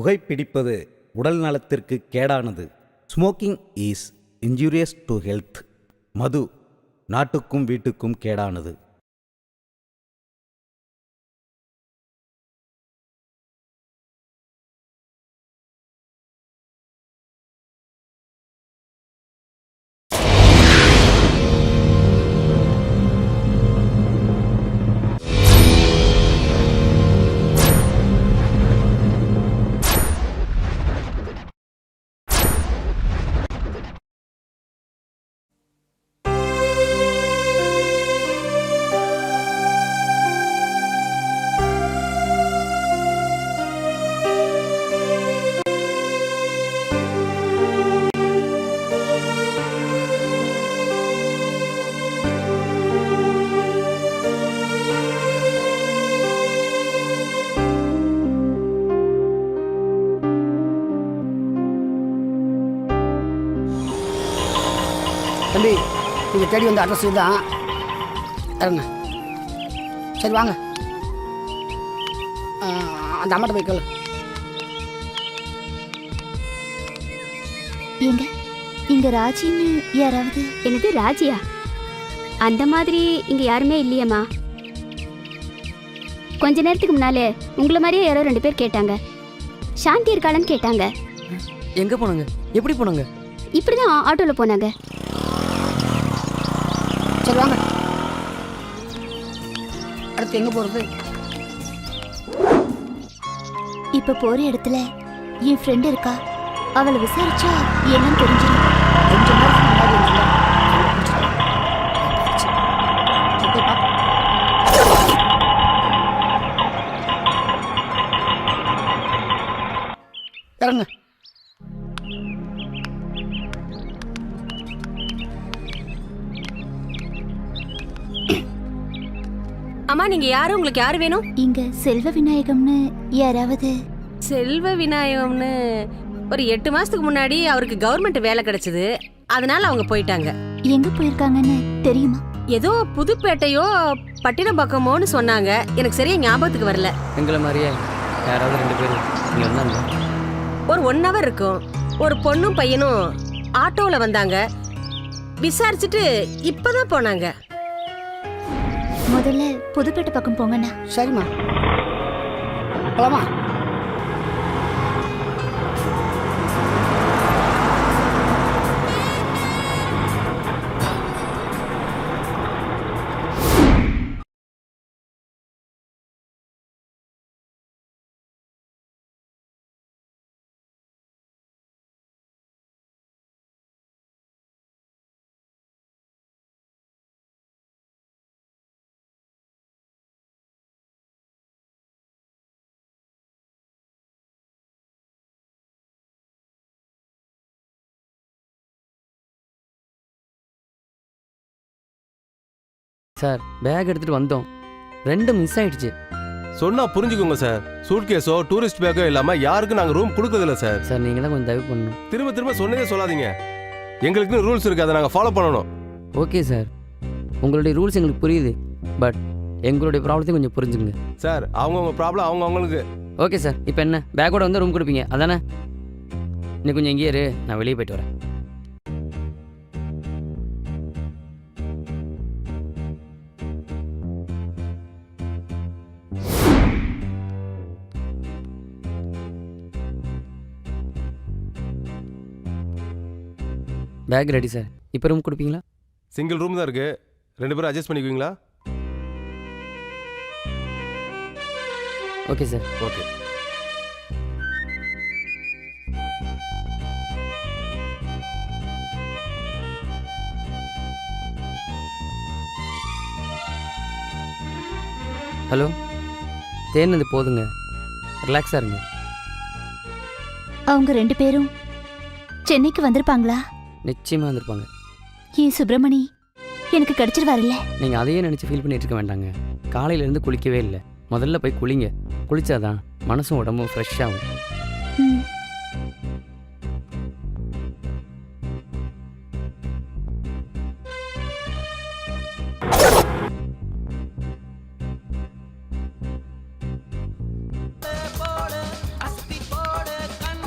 புகைப்பிடிப்பது உடல் நலத்திற்கு கேடானது. Smoking is injurious to health மது நாட்டுக்கும் வீட்டுக்கும் கேடானது. தேடி வந்த அட்ரஸ் தான் இறங்க சரி வாங்க. ஆ, அந்த அம்மாட்ட போய் கேளு. எங்க இங்க ராஜின்னு யாராவது என்னது ராஜியா? அந்த மாதிரி இங்க யாருமே இல்லையேம்மா. கொஞ்ச நேரத்துக்கு முன்னாலே உங்களை மாதிரியே யாரோ ரெண்டு பேர் கேட்டாங்க. சாந்தி இருக்காளன்னு கேட்டாங்க. எங்க போனாங்க? எப்படி போனாங்க? இப்படிதான் ஆட்டோல போனாங்க. சரி வாங்க அடுத்து எங்கே போகிறது இப்ப போற இடத்துல என் ஃப்ரெண்ட் இருக்கா? அவளை விசாரிச்சா என்னன்னு தெரிஞ்சிடும். கொஞ்சம். இறங்க. அம்மா நீங்க யாரு? உங்களுக்கு யாரு வேணும்? இங்க செல்வ விநாயகம்னு யாராவது? செல்வ விநாயகம்னு ஒரு எட்டு மாசத்துக்கு முன்னாடி அவருக்கு கவர்மெண்ட் வேலை கிடைச்சது. அதனால அவங்க போயிட்டாங்க. எங்க போயிருக்காங்கன்னு தெரியுமா? ஏதோ புதுப்பேட்டையோ பட்டினப்பாக்கமோன்னு சொன்னாங்க. எனக்கு சரியா ஞாபகத்துக்கு வரல. எங்களை மாதிரியே யாராவது ரெண்டு பேர் இங்கே வந்தாங்க ஒரு ஒன் ஹவர் இருக்கும். ஒரு பொண்ணும் பையனும் ஆட்டோல வந்தாங்க. விசாரிச்சுட்டு இப்பதான் போனாங்க. முதல்ல புதுப்பேட்டை பக்கம் போங்கண்ணா. சரிம்மா. போலாமா? சார் பேக் எடுத்துட்டு வந்தோம். ரெண்டு மிஸ் ஆயிடுச்சு. சொன்னா புரிஞ்சுக்கோங்க சார். சூட்கேஸோ டூரிஸ்ட் பேக்கோ இல்லாம யாருக்கும் நாங்க ரூம் கொடுக்கறதில்ல சார். சார் நீங்கள் தான் கொஞ்சம் தயவு பண்ணணும். திரும்ப திரும்ப சொன்னதே சொல்லாதீங்க. எங்களுக்குன்னு ரூல்ஸ் இருக்கு அதை நாங்க ஃபாலோ பண்ணணும். Okay sir. உங்களுடைய ரூல்ஸ் எங்களுக்கு புரியுது. பட் எங்களுடைய ப்ராப்ளத்தையும் கொஞ்சம் புரிஞ்சுங்க சார் அவங்கவுங்க ப்ராப்ளம் அவங்க அவங்களுக்கு ஓகே சார். இப்போ என்ன? பேக்கோட வந்து ரூம் கொடுப்பீங்க. அதானே? இன்னும் கொஞ்சம் இங்கேயே இரு. நான் வெளியே போயிட்டு வரேன். பேக் ரெடி சார் இப்போ ரூம் கொடுப்பீங்களா? சிங்கிள் ரூம் தான் இருக்கு. ரெண்டு பேரும் அட்ஜஸ்ட் பண்ணிக்குவீங்களா? ஓகே சார் ஓகே ஹலோ தேர்னது போதுங்க. ரிலாக்ஸாக இருங்க. அவங்க ரெண்டு பேரும் சென்னைக்கு வந்திருப்பாங்களா? நிச்சயமாக வந்திருப்பாங்க. ஏன் சுப்பிரமணி? எனக்கு கிடைச்சிருவாருல்ல? நீங்கள் அதையே நினச்சி ஃபீல் பண்ணிட்டு இருக்க வேண்டாங்க. காலையிலேருந்து குளிக்கவே இல்லை. முதல்ல போய் குளிங்க. குளிச்சாதான் மனசும் உடம்பும் ஃப்ரெஷ் ஆகும். ம்.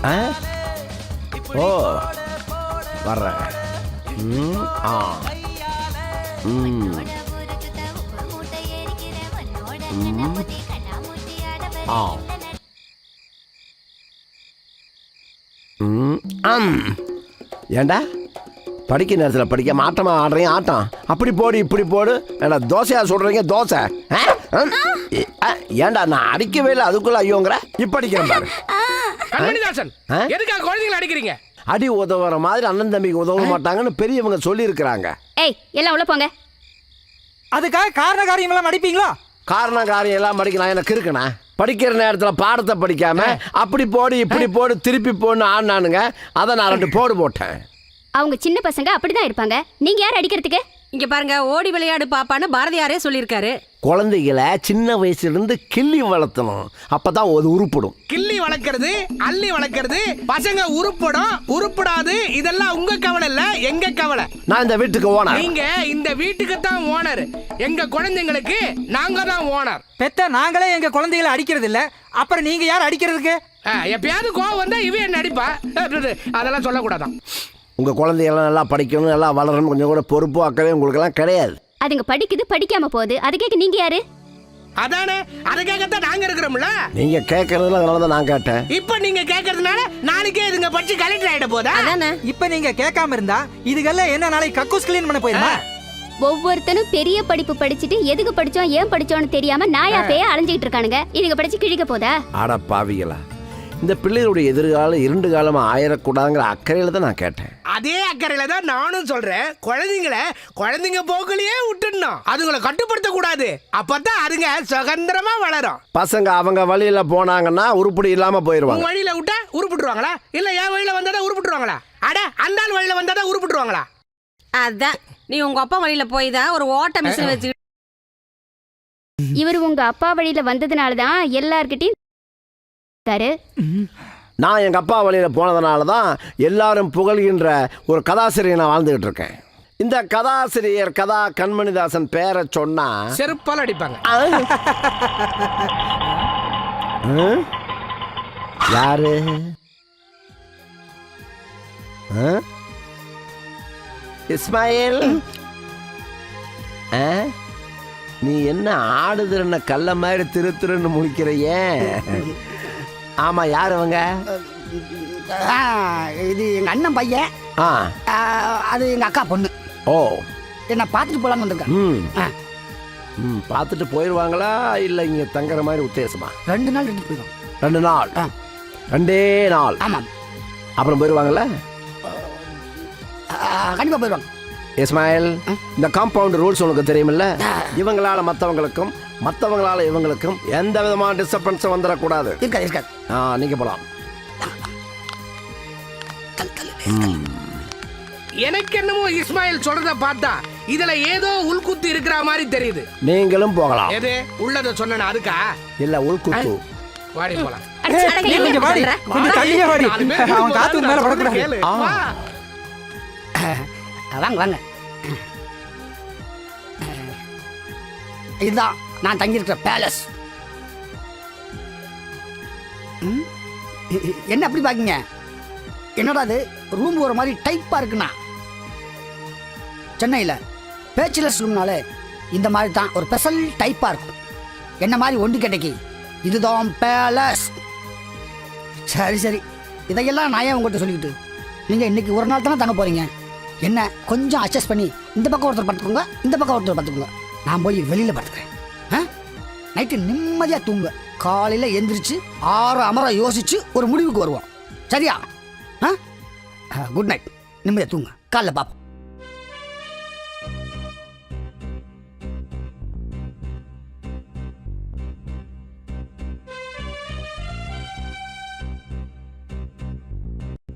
ஆ? ஓ. வர்றேன் ம், ஆ. ம். ம். ஆ. ம், ஆம். ஏண்டா? படிக்க நேரத்தில் படிக்க மாட்டமா ஆடுறீங்க? ஆட்டம். அப்படி போடு இப்படி போடு. ஏண்டா தோசையா சொல்றீங்க? தோசை. ஏண்டா நான் அடிக்கவே இல்லை. அதுக்குள்ள ஐயோங்கிற? இப்ப அடிக்கிறேன் பாரு? எதுக்காக குழந்தைகளை அடிக்கிறீங்க? அடி உதவுற மாதிரி அண்ணன் தம்பிக்கு உதவ மாட்டாங்கன்னு பெரியவங்க சொல்லி இருக்கிறாங்க ஏய் எல்லாம் உள்ள போங்க. அதுக்காக காரண காரியங்களாம் அடிப்பீங்களா காரணம் காரியம் எல்லாம் படிக்கலாம் எனக்கு இருக்குண்ணா படிக்கிற நேரத்தில் பாடத்தை படிக்காம அப்படி போடு இப்படி போடு திருப்பி போடுன்னு ஆடினானுங்க. அதை நான் ரெண்டு போடு போட்டேன். அவங்க சின்ன பசங்க அப்படிதான் இருப்பாங்க. நீங்க யார் அடிக்கிறதுக்கு? இங்க பாருங்க ஓடி விளையாடு பாப்பான்னு பாரதியாரே சொல்லியிருக்காரு. குழந்தைகளை சின்ன வயசுல இருந்து கிள்ளி வளர்த்தணும். அப்பதான் அது உருப்படும். கிள்ளி வளர்க்கறது அள்ளி வளர்க்கறது பசங்க உருப்படும் உருப்படாது. இதெல்லாம் உங்க கவலை இல்ல எங்க கவலை? நான் இந்த வீட்டுக்கு ஓனர். நீங்க இந்த வீட்டுக்கு தான் ஓனர். எங்க குழந்தைங்களுக்கு நாங்க தான் ஓனர். பெத்த நாங்களே எங்க குழந்தைகளை அடிக்கிறது இல்ல. அப்புறம் நீங்க யார் அடிக்கிறதுக்கு? எப்பயாவது கோவம் வந்தா இவன் என்ன அடிப்பா? அதெல்லாம் சொல்லக்கூடாதான். உங்க குழந்தைகள்லாம் நல்லா படிக்கணும் நல்லா வளரணும் கொஞ்சம் கூட பொறுப்பு அக்கவே உங்களுக்கெல்லாம் கிடையாது. அதுங்க படிக்குது படிக்காம போகுது. அது கேட்க நீங்க யாரு? அதானே? அதுக்காகத்தான் நாங்க இருக்கிறோம்ல? நீங்க கேட்கறதுல அதனால தான் நான் கேட்டேன். இப்ப நீங்க கேக்குறதுனால நாளைக்கே இதுங்க படிச்சு கலெக்டர் ஆயிட போதா? அதானே? இப்ப நீங்க கேட்காம இருந்தா இதுக்கெல்லாம் என்ன நாளைக்கு கக்கூஸ் கிளீன் பண்ண போயிருமா? ஒவ்வொருத்தனும் பெரிய படிப்பு படிச்சுட்டு எதுக்கு படிச்சோம் ஏன் படிச்சோம்னு தெரியாம நாயா பேய அலைஞ்சிட்டு இருக்கானுங்க. இதுங்க படிச்சு கிழிக்க போதா? ஆட பாவிகளா. இந்த பிள்ளைகளுடைய எதிர்காலம் இரண்டு காலமா ஆயிடக்கூடாதுங்கிற அக்கறையில தான் நான் கேட்டேன். அதே அக்கறையில தான் நானும் சொல்றேன். குழந்தைங்கள குழந்தைங்க போக்குலயே விட்டுடணும். அதுங்களை கட்டுப்படுத்த கூடாது அப்பதான் அதுங்க சுதந்திரமா வளரும். பசங்க அவங்க வழியில போனாங்கன்னா உருப்படி இல்லாம உன் போயிருவாங்க வழியில விட்டா உருப்பிட்டுருவாங்களா? இல்ல என் வழியில வந்தாதான் உருப்பிட்டுருவாங்களா? அட அந்த ஆள் வழியில வந்தாதான் உருப்பிட்டுருவாங்களா? அதான். நீ உங்க அப்பா வழியில போய் தான் ஒரு ஓட்ட மிஷின் வச்சு இவர் உங்க அப்பா வழியில வந்ததுனால தான் எல்லார்கிட்டயும் இருக்காரு நான் எங்க அப்பா வழியில போனதுனால தான் எல்லாரும் புகழ்கின்ற ஒரு கதாசிரியர் நான் வாழ்ந்துகிட்டு இருக்கேன். இந்த கதாசிரியர் கதா கண்மணிதாசன் பேரை சொன்னா செருப்பால் அடிப்பாங்க? யாரு? ஆ? இஸ்மாயில்? ஆ? நீ என்ன ஆடுதுன்னு கல்ல மாதிரி திரு திருன்னு முழிக்கிறையே? ஆமா யார் அவங்க இது எங்க அண்ணன் பையன். ஆ. அது எங்க அக்கா பொண்ணு. ஓ. என்ன பார்த்துட்டு போலான்னு வந்திருக்கேன் ம். ம் பார்த்துட்டு போயிடுவாங்களா இல்லை இங்கே தங்குற மாதிரி உத்தேசமா? ரெண்டு நாள் ரெண்டு போயிடும். ரெண்டு நாள். ரெண்டே நாள்? ஆமாம் அப்புறம் போயிடுவாங்கல்ல ஆ, கண்டிப்பா போயிடுவாங்க இஸ்மாயில் இந்த காம்பவுண்ட் ரூல்ஸ் உனக்கு தெரியுமில்ல? இவங்களால மற்றவங்களுக்கும் மற்றவங்களால இவங்களுக்கும் எந்த விதமான டிஸ்டர்பன்ஸும் வந்துடக்கூடாது இருக்காது இருக்காது. ஆ நீங்கள் போகலாம் எனக்கு என்னமோ இஸ்மாயில் சொல்றத பார்த்தா இதுல ஏதோ உள்குத்து இருக்கிற மாதிரி தெரியுது. நீங்களும் போகலாம். எது? உள்ளத சொன்னா அதுக்கா? இல்லை உள்குத்து. வாடி போலாம். நீ கொஞ்சம் வாடி. கொஞ்சம் தள்ளியே வாடி. நாலு பேர் அவன் காத்து மேல படக்கூடாது. கேளு. ஆ. வா. ஆ, வாங்க வாங்க. இதுதான் நான் தங்கியிருக்கிற பேலஸ் ம்? என்ன அப்படி பாக்கீங்க என்னடா அது ரூம் ஒரு மாதிரி டைப்பா இருக்குண்ணா. சென்னையில் பேச்சுலர்ஸ் ரூம்னாலே இந்த மாதிரி தான் ஒரு ஸ்பெஷல் டைப்பா இருக்கும். என்ன மாதிரி ஒண்டி கிடைக்கி? இதுதான் பேலஸ் சரி சரி. இதையெல்லாம் நான் ஏன் உங்கள்கிட்ட சொல்லிக்கிட்டு? நீங்கள் இன்றைக்கி ஒரு நாள் தானே தங்க போகிறீங்க என்ன கொஞ்சம் அட்ஜஸ்ட் பண்ணி இந்த பக்கம் ஒருத்தர் பார்த்துக்கோங்க இந்த பக்கம் ஒருத்தர் பார்த்துக்கோங்க. நான் போய் வெளியில் பார்த்துக்கிறேன். நைட்டு நிம்மதியாக தூங்க. காலையில் எந்திரிச்சு ஆறு அமர யோசிச்சு ஒரு முடிவுக்கு வருவோம். சரியா? ஆ? குட் நைட் நிம்மதியாக தூங்க. காலைல பார்ப்போம்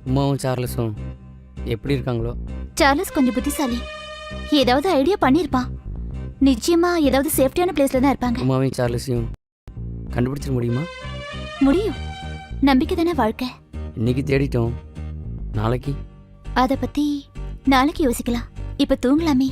உமாவும் சார்லஸும் எப்படி இருக்காங்களோ? சார்லஸ் கொஞ்சம் புத்திசாலி. ஏதாவது ஐடியா பண்ணிருப்பான் நிச்சயமா ஏதாவது சேஃப்டியான பிளேஸ்ல தான் இருப்பாங்க. உமாவையும் சார்லஸையும் கண்டுபிடிச்சிட முடியுமா? முடியும். நம்பிக்கை தானே வாழ்க்கை. இன்னைக்கு தேடிட்டோம். நாளைக்கு. அத பத்தி நாளைக்கு யோசிக்கலாம். இப்ப தூங்கலாமே.